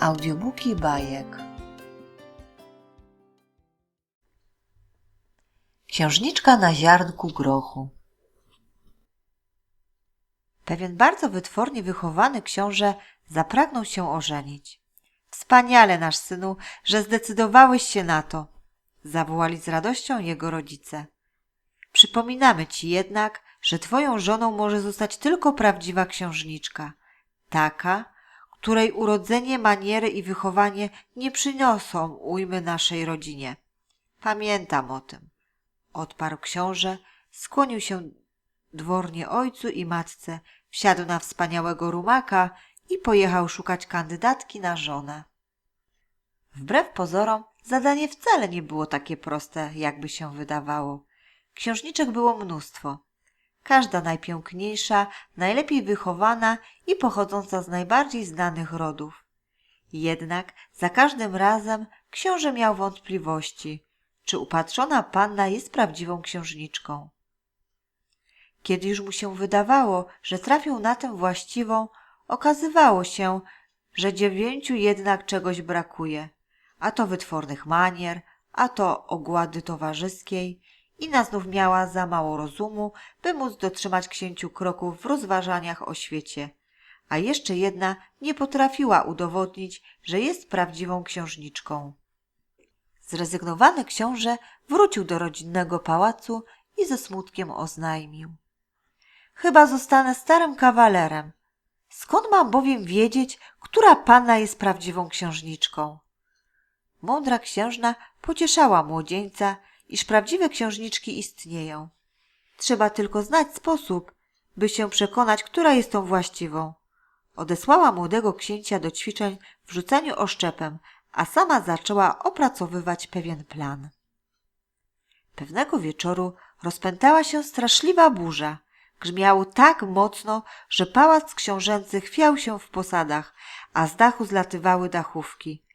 Audiobooki bajek. Księżniczka na ziarnku grochu. Pewien bardzo wytwornie wychowany książę zapragnął się ożenić. Wspaniale, nasz synu, że zdecydowałeś się na to, zawołali z radością jego rodzice. Przypominamy ci jednak, że twoją żoną może zostać tylko prawdziwa księżniczka, taka, której urodzenie, maniery i wychowanie nie przyniosą ujmy naszej rodzinie. Pamiętam o tym, odparł książę, skłonił się dwornie ojcu i matce, wsiadł na wspaniałego rumaka i pojechał szukać kandydatki na żonę. Wbrew pozorom, zadanie wcale nie było takie proste, jakby się wydawało. Księżniczek było mnóstwo. Każda najpiękniejsza, najlepiej wychowana i pochodząca z najbardziej znanych rodów. Jednak za każdym razem książę miał wątpliwości, czy upatrzona panna jest prawdziwą księżniczką. Kiedy już mu się wydawało, że trafił na tę właściwą, okazywało się, że dziewięciu jednak czegoś brakuje, a to wytwornych manier, a to ogłady towarzyskiej, Ina znów miała za mało rozumu, by móc dotrzymać księciu kroków w rozważaniach o świecie, a jeszcze jedna nie potrafiła udowodnić, że jest prawdziwą księżniczką. Zrezygnowany książę wrócił do rodzinnego pałacu i ze smutkiem oznajmił. Chyba zostanę starym kawalerem. Skąd mam bowiem wiedzieć, która panna jest prawdziwą księżniczką? Mądra księżna pocieszała młodzieńca, iż prawdziwe księżniczki istnieją. Trzeba tylko znać sposób, by się przekonać, która jest tą właściwą. Odesłała młodego księcia do ćwiczeń w rzucaniu oszczepem, a sama zaczęła opracowywać pewien plan. Pewnego wieczoru rozpętała się straszliwa burza. Grzmiało tak mocno, że pałac książęcy chwiał się w posadach, a z dachu zlatywały dachówki.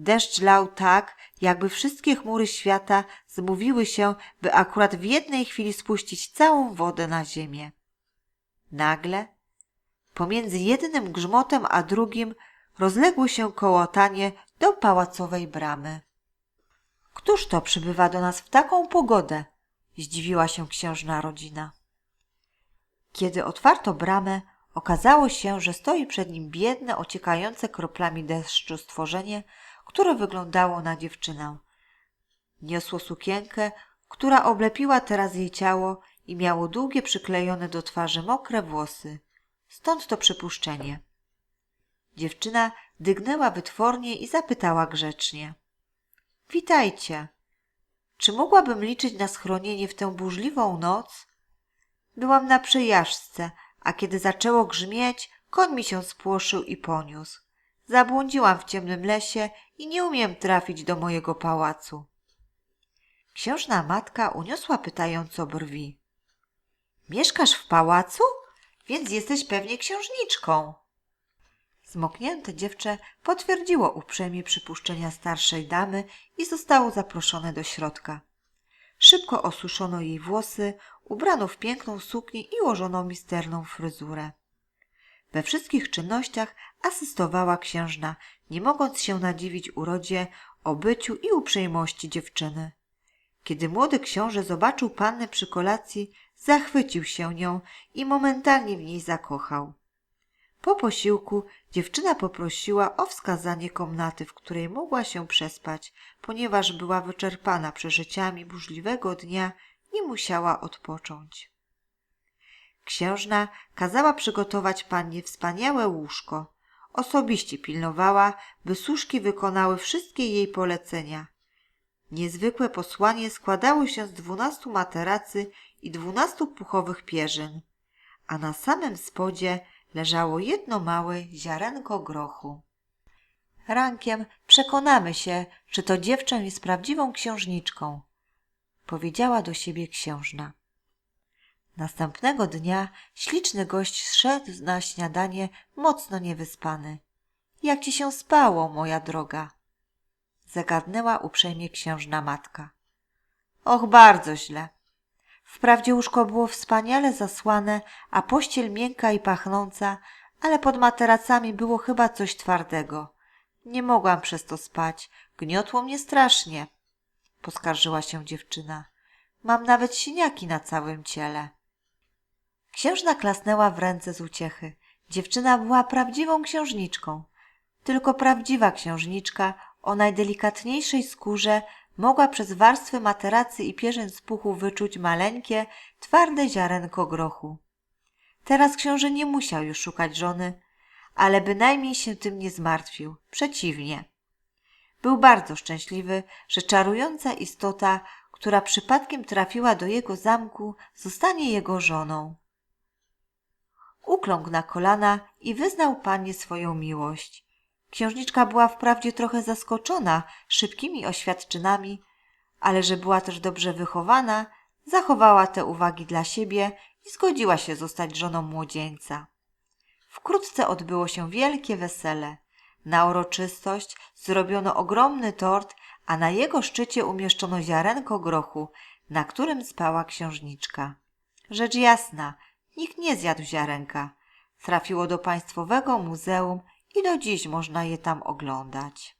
Deszcz lał tak, jakby wszystkie chmury świata zmówiły się, by akurat w jednej chwili spuścić całą wodę na ziemię. Nagle, pomiędzy jednym grzmotem a drugim, rozległo się kołotanie do pałacowej bramy. Któż to przybywa do nas w taką pogodę? Zdziwiła się księżna rodzina. Kiedy otwarto bramę, okazało się, że stoi przed nim biedne, ociekające kroplami deszczu stworzenie, które wyglądało na dziewczynę. Niosło sukienkę, która oblepiła teraz jej ciało i miało długie przyklejone do twarzy mokre włosy. Stąd to przypuszczenie. Dziewczyna dygnęła wytwornie i zapytała grzecznie. Witajcie. Czy mogłabym liczyć na schronienie w tę burzliwą noc? Byłam na przejażdżce, a kiedy zaczęło grzmieć, koń mi się spłoszył i poniósł. Zabłądziłam w ciemnym lesie i nie umiem trafić do mojego pałacu. Księżna matka uniosła pytająco brwi. Mieszkasz w pałacu? Więc jesteś pewnie księżniczką. Zmoknięte dziewczę potwierdziło uprzejmie przypuszczenia starszej damy i zostało zaproszone do środka. Szybko osuszono jej włosy, ubrano w piękną suknię i ułożono misterną fryzurę. We wszystkich czynnościach asystowała księżna, nie mogąc się nadziwić urodzie, obyciu i uprzejmości dziewczyny. Kiedy młody książę zobaczył pannę przy kolacji, zachwycił się nią i momentalnie w niej zakochał. Po posiłku dziewczyna poprosiła o wskazanie komnaty, w której mogła się przespać, ponieważ była wyczerpana przeżyciami burzliwego dnia i musiała odpocząć. Księżna kazała przygotować pannie wspaniałe łóżko. Osobiście pilnowała, by służki wykonały wszystkie jej polecenia. Niezwykłe posłanie składało się z dwunastu materacy i dwunastu puchowych pierzyn, a na samym spodzie leżało jedno małe ziarenko grochu. Rankiem przekonamy się, czy to dziewczę jest prawdziwą księżniczką, powiedziała do siebie księżna. Następnego dnia śliczny gość zszedł na śniadanie mocno niewyspany. Jak ci się spało, moja droga? Zagadnęła uprzejmie księżna matka. Och, bardzo źle. Wprawdzie łóżko było wspaniale zasłane, a pościel miękka i pachnąca, ale pod materacami było chyba coś twardego. Nie mogłam przez to spać. Gniotło mnie strasznie. Poskarżyła się dziewczyna. Mam nawet siniaki na całym ciele. Księżna klasnęła w ręce z uciechy. Dziewczyna była prawdziwą księżniczką. Tylko prawdziwa księżniczka o najdelikatniejszej skórze mogła przez warstwy materacy i pierzyn z puchu wyczuć maleńkie, twarde ziarenko grochu. Teraz książę nie musiał już szukać żony, ale bynajmniej się tym nie zmartwił. Przeciwnie. Był bardzo szczęśliwy, że czarująca istota, która przypadkiem trafiła do jego zamku, zostanie jego żoną. Ukląkł na kolana i wyznał panie swoją miłość. Księżniczka była wprawdzie trochę zaskoczona szybkimi oświadczynami, ale że była też dobrze wychowana, zachowała te uwagi dla siebie i zgodziła się zostać żoną młodzieńca. Wkrótce odbyło się wielkie wesele. Na uroczystość zrobiono ogromny tort, a na jego szczycie umieszczono ziarenko grochu, na którym spała księżniczka. Rzecz jasna, nikt nie zjadł ziarenka. Trafiło do Państwowego Muzeum i do dziś można je tam oglądać.